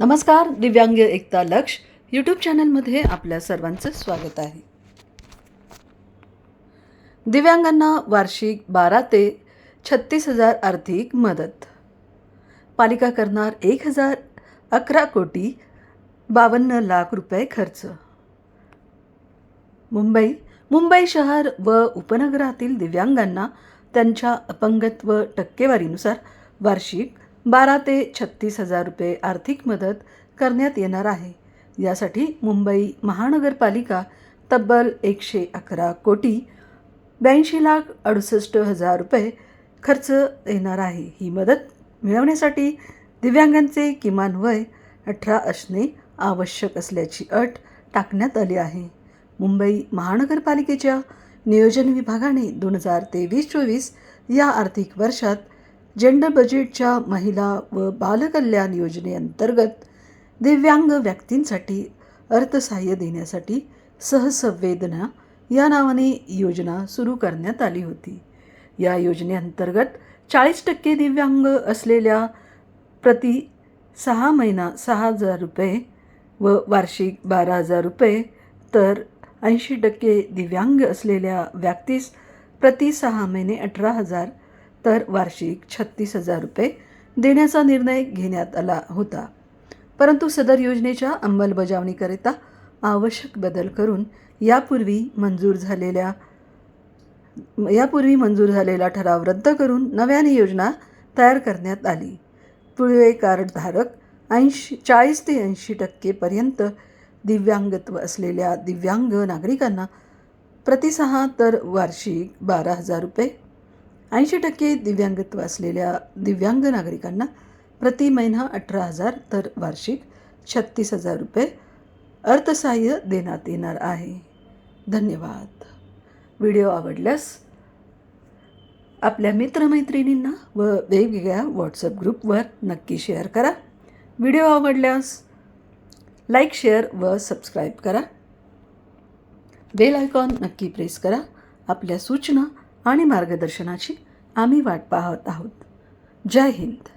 नमस्कार दिव्यांग एकता लक्ष यूट्यूब चॅनलमध्ये आपल्या सर्वांचं स्वागत आहे. दिव्यांगांना वार्षिक बारा ते छत्तीस हजार आर्थिक मदत. पालिका करणार एक हजार अकरा कोटी बावन्न लाख रुपये खर्च. मुंबई मुंबई शहर व उपनगरातील दिव्यांगांना त्यांच्या अपंगत्व टक्केवारीनुसार वार्षिक बारा ते छत्तीस हजार रुपये आर्थिक मदत करण्यात येणार आहे. यासाठी मुंबई महानगरपालिका तब्बल एकशे अकरा कोटी ब्याऐंशी लाख अडुसष्ट हजार रुपये खर्च येणार आहे. ही मदत मिळवण्यासाठी दिव्यांगांचे किमान वय अठरा असणे आवश्यक असल्याची अट टाकण्यात आली आहे. मुंबई महानगरपालिकेच्या नियोजन विभागाने दोन हजार तेवीस चोवीस या आर्थिक वर्षात जेंडर बजेटच्या महिला व बालकल्याण योजनेअंतर्गत दिव्यांग व्यक्तींसाठी अर्थसहाय्य देण्यासाठी सहसंवेदना या नावाने योजना सुरू करण्यात आली होती. या योजनेअंतर्गत चाळीस टक्के दिव्यांग असलेल्या प्रति सहा महिना सहा हजार रुपये व वार्षिक बारा हजार रुपये तर ऐंशी टक्के दिव्यांग असलेल्या व्यक्तीस प्रति सहा महिने अठरा हजार तर वार्षिक छत्तीस हजार रुपये देण्याचा निर्णय घेण्यात आला होता. परंतु सदर योजनेच्या अंमलबजावणीकरिता आवश्यक बदल करून यापूर्वी मंजूर झालेल्या यापूर्वी मंजूर झालेला ठराव रद्द करून नव्याने योजना तयार करण्यात आली. पुढे कार्डधारक ऐंशी चाळीस ते ऐंशी टक्केपर्यंत दिव्यांगत्व असलेल्या दिव्यांग नागरिकांना प्रतिसहा तर वार्षिक बारा हजार रुपये ऐंशी टक्के दिव्यांगत्व असलेल्या दिव्यांग नागरिकांना प्रति महिना अठरा हजार तर वार्षिक छत्तीस हजार रुपये अर्थसहाय्य देण्यात येणार आहे. धन्यवाद. व्हिडिओ आवडल्यास आपल्या मित्रमैत्रिणींना व वेगवेगळ्या व्हॉट्सअप ग्रुपवर नक्की शेअर करा. व्हिडिओ आवडल्यास लाईक शेअर व सबस्क्राईब करा. बेल आयकॉन नक्की प्रेस करा. आपल्या सूचना आणि मार्गदर्शनाची आम्ही वाट पाहत आहोत. जय हिंद.